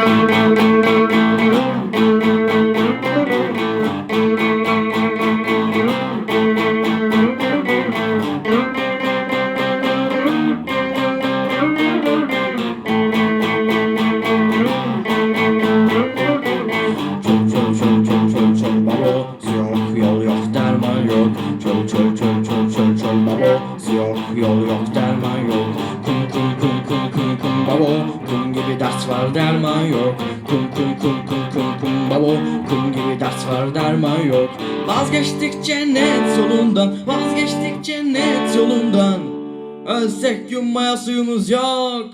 Yok Çok çok çok çok çok çok babo Yok yol yok derman yok dert var derman yok. Kum kum kum kum kum kum babo. Kum gibi dert var derman yok. Vazgeçtik cennet yolundan Vazgeçtik cennet yolundan. Ölsek yummaya suyumuz yok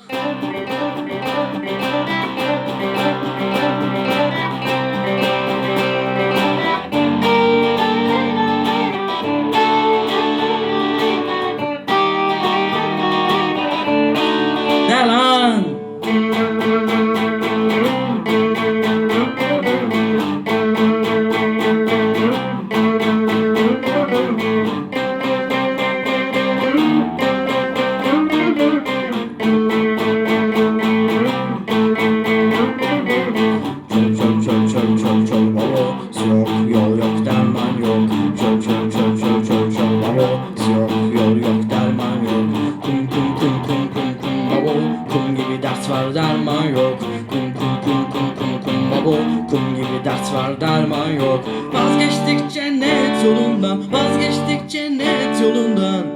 Kum gibi dert var derman yok. Kum kum kum kum kum kum babo. Kum gibi dert var derman yok. Vazgeçtik cennet yolundan Vazgeçtik cennet yolundan.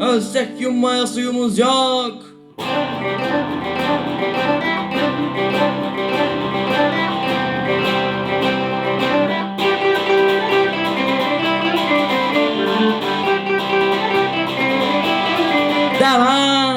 Ölsek yummaya suyumuz yok. Devam.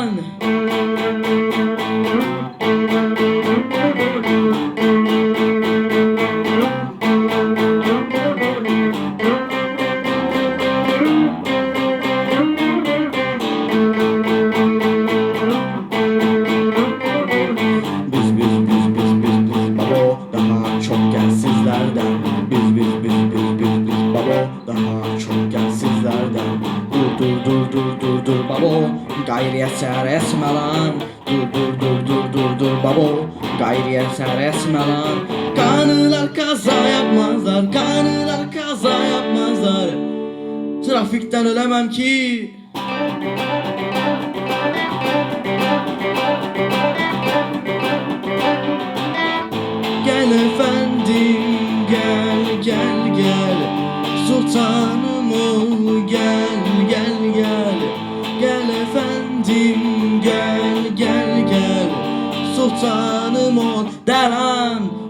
Daha çok gel Biz biz biz biz biz biz babo daha Dur dur dur dur babo. Gayri eser esme lan. Dur dur dur dur dur dur babo. Gayri eser esme lan. Kanılar kaza yapmazlar Kanılar kaza yapmazlar. Trafikten ölemem ki. Gel efendim gel gel gel. Sultanım ol Gel efendim gel gel gel. Sultanım ol Derhan